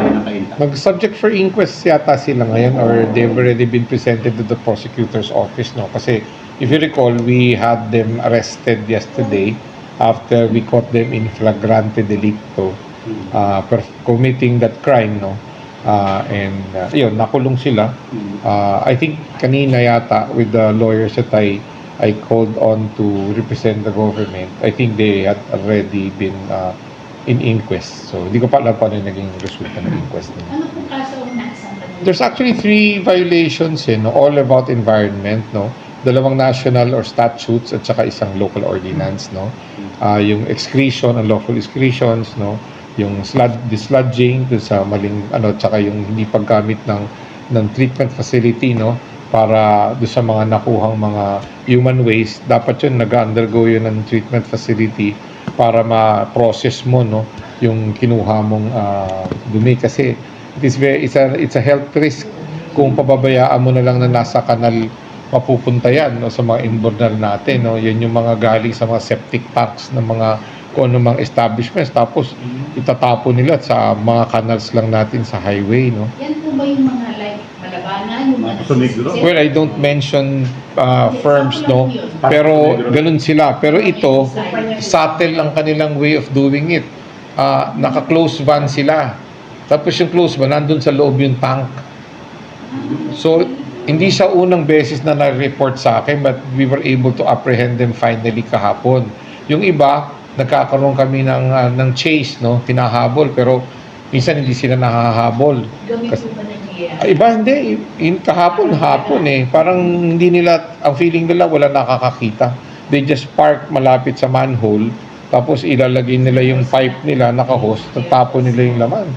Kainta. Mag-subject for inquest yata sila ngayon or they've already been presented to the prosecutor's office, no? Kasi if you recall, we had them arrested yesterday after we caught them in flagrante delicto Hmm. uh, per- committing that crime, no? Uh, and uh, yun, nakulong sila. Hmm. Uh, I think kanina yata with the lawyers that I I called on to represent the government. I think they had already been uh, in inquest. So, hindi ko pa alam paano yung naging resulta ng inquest nila. Ano pong kaso ang nasa There's actually three violations, eh, no? all about environment, no? Dalawang national or statutes at saka isang local ordinance, no? Ah, yung excretion, unlawful excretions, no? Yung slud dislodging dun sa maling ano, tsaka yung hindi paggamit ng ng treatment facility, no? Para do sa mga nakuhang mga human waste, dapat yun nag-undergo yun ng treatment facility para ma-process mo, no? Yung kinuha mong ah, dumi. Kasi it is very it's a it's a health risk. Kung pababayaan mo na lang na nasa kanal mapupunta yan no, sa mga inbornal natin no. Yan yung mga galing sa mga septic tanks ng mga kung ano mga establishments. Tapos itatapon nila sa mga canals lang natin sa highway no. Yan po ba yung mga like Malabanan, yung Mga mga Puso Negro? well I don't mention uh, firms no pero ganun sila pero ito subtle ang kanilang way of doing it Ah, naka-close van sila tapos yung close van nandun sa loob yung tank So, hindi siya unang beses na na-report sa akin but we were able to apprehend them finally kahapon. Yung iba, nagkakaroon kami ng, ah, ng chase, no? Tinahabol, pero minsan hindi sila nahahabol. Kasi- Ay, iba hindi. In, kahapon, hapon eh. Parang hindi nila, ang feeling nila wala nakakakita. They just park malapit sa manhole, tapos ilalagay nila yung pipe nila, naka-host, tapon nila yung laman.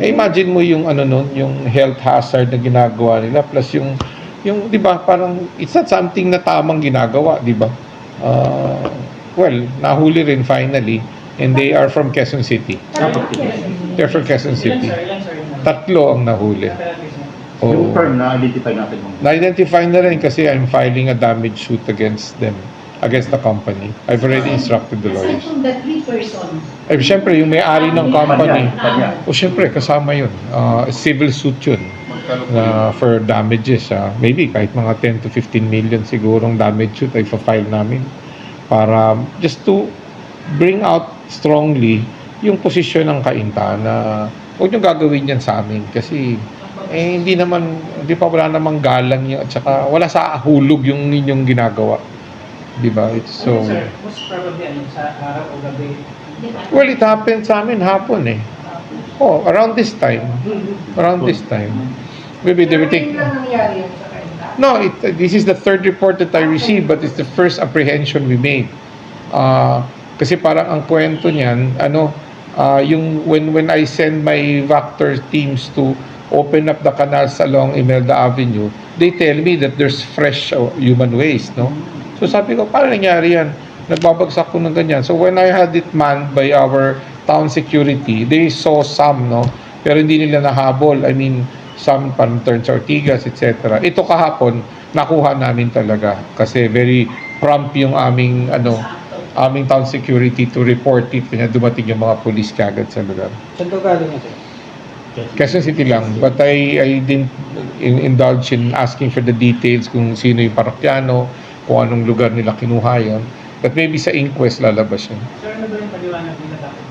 Eh, imagine mo yung ano nun, yung health hazard na ginagawa nila, plus yung, yung, di ba, parang, it's not something na tamang ginagawa, di ba? Ah, well, nahuli rin finally, and they are from Quezon City. They're from Quezon City. Tatlo ang nahuli. Oo. Yung firm na identify natin mo. Na-identify na rin kasi I'm filing a damage suit against them, against the company. I've already instructed the Aside lawyers. from the three person, Eh, syempre, yung may-ari ng company, Kanya. o syempre, kasama yun. Ah, civil suit yun na for damages. ah. maybe kahit mga 10 to 15 million sigurong damage suit ay file namin para just to bring out strongly yung posisyon ng kainta na huwag nyo gagawin yan sa amin kasi eh, hindi naman, hindi pa wala namang galang yun at saka wala sa hulog yung inyong ginagawa. Di ba? It's so... Sir, most probably ano, sa araw o gabi. Well, it happened sa amin hapon eh. Oh, around this time. Around this time. Maybe they sa kanila. No, it, this is the third report that I received, but it's the first apprehension we made. Ah, kasi parang ang kwento niyan, ano, ah, yung when when I send my Vector teams to open up the canals along Imelda Avenue, they tell me that there's fresh uh, human waste, no? So sabi ko, paano nangyari yan? Nagbabagsak ko ng ganyan. So when I had it manned by our town security, they saw some, no? Pero hindi nila nahabol. I mean, some parang turns Ortigas, etc. Ito kahapon, nakuha namin talaga kasi very prompt yung aming ano aming town security to report it kaya dumating yung mga police kagad sa lugar. Saan to galing sir? Quezon City lang. But I, I didn't in- indulge in asking for the details kung sino yung parokyano, kung anong lugar nila kinuha yun. But maybe sa inquest lalabas yun. Sir, ano ba yung paliwanag nila dapat?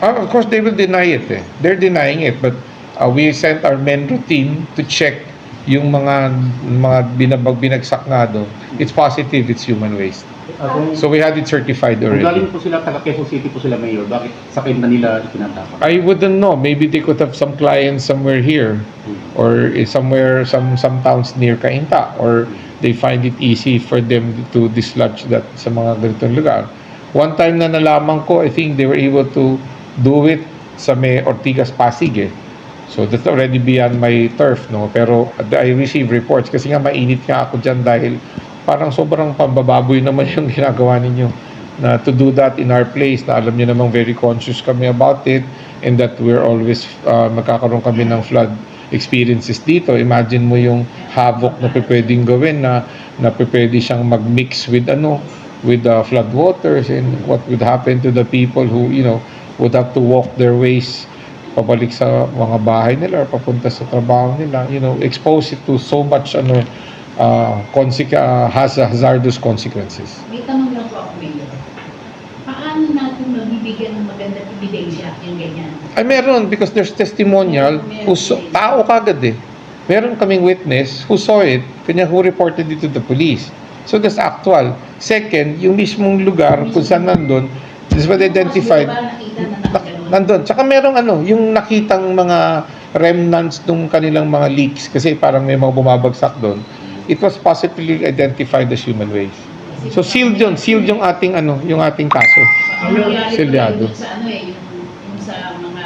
Ah, of course, they will deny it eh. They're denying it. But uh, we sent our Menro team to check yung mga mga binabag binagsak nga doon. It's positive, it's human waste. So we had it certified kung galing already. po sila taga Quezon City po sila mayor, bakit sa Kainta nila itinatapon? I wouldn't know. Maybe they could have some clients somewhere here or eh, somewhere some some towns near Cainta or they find it easy for them to dislodge that sa mga ganitong lugar. One time na nalaman ko, I think they were able to do it sa may Ortigas Pasig eh. So that's already beyond my turf, no? Pero I received reports kasi nga mainit nga ako dyan dahil parang sobrang pambababoy naman yung ginagawa ninyo na to do that in our place na alam niyo namang very conscious kami about it and that we're always uh, magkakaroon kami ng flood experiences dito. Imagine mo yung havoc na pwedeng gawin na na pwede siyang mag-mix with ano with the flood waters and what would happen to the people who you know would have to walk their ways pabalik sa mga bahay nila or papunta sa trabaho nila, you know, expose it to so much ano uh, uh, has hazardous consequences. May tanong lang po ako, Mayor. Paano natin mabibigyan ng magandang ebidensya yung ganyan? Ay meron because there's testimonial who saw, tao kagad eh. Meron kaming witness who saw it, kanya who reported it to the police. So that's actual. Second, yung mismong lugar kung saan nandun, this was identified. Na nandun. Tsaka merong ano, yung nakitang mga remnants nung kanilang mga leaks kasi parang may mga bumabagsak doon. It was positively identified as human waste. So sealed yun, sealed yung ating ano, yung ating kaso. Selyado. yun sa ano eh, yung, yung sa mga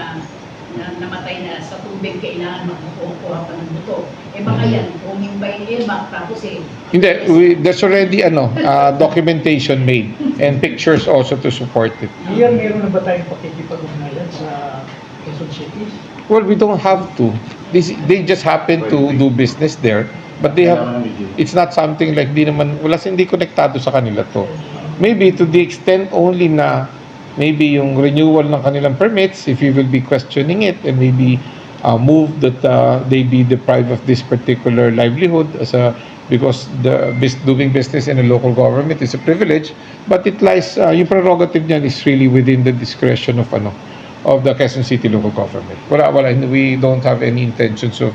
na, namatay na sa tubig, kailangan magkukuha pa ng buto. Eh baka yan, uming by emak, tapos eh, Hindi, we, there's already ano, uh, documentation made and pictures also to support it. Mayor, meron na ba tayong pakikipag-ugnayan sa Quezon City? Well, we don't have to. This, they just happen to do business there, but they have it's not something like di naman wala hindi konektado sa kanila to. Maybe to the extent only na maybe yung renewal ng kanilang permits if you will be questioning it and maybe uh, move that uh, they be deprived of this particular livelihood as a because the doing business in a local government is a privilege. But it lies uh, yung prerogative niyan is really within the discretion of ano of the Quezon City local government. Wala, wala, we don't have any intentions of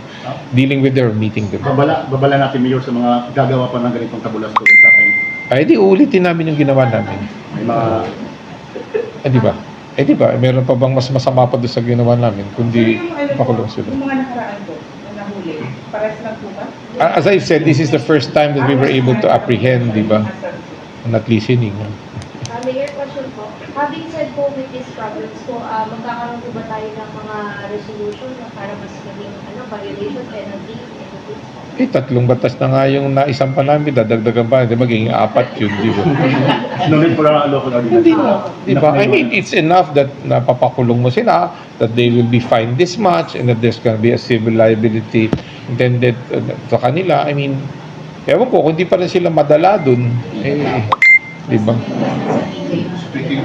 dealing with their meeting them. Babala, babala natin, Mayor, sa mga gagawa pa ng ganitong tabulas doon sa akin. Ay, di ulitin namin yung ginawa namin. May mga Eh, di ba? Eh, di ba? Meron pa bang mas masama pa doon sa ginawa namin, kundi ano makulong sila. Yung mga nakaraan po, na nahuli, pares lang po ba? Ah, As I've said, this is the first time that we were able to apprehend, di ba? Not listening. Uh, Mayor, question po. Having said po with these problems po, uh, magkakaroon po ba tayo ng mga resolution na para mas maging ano, violation penalty? anything po? Eh, tatlong batas na nga yung naisang pa namin, dadagdagan ba? Magiging apat yun, di ba? no need for a local ordinance. Hindi na. Di ba? I mean, it's enough that napapakulong mo sila, that they will be fined this much, and that there's gonna be a civil liability intended uh, sa kanila. I mean, ewan ko, kung di pa rin sila madala dun, eh, di ba? EJ.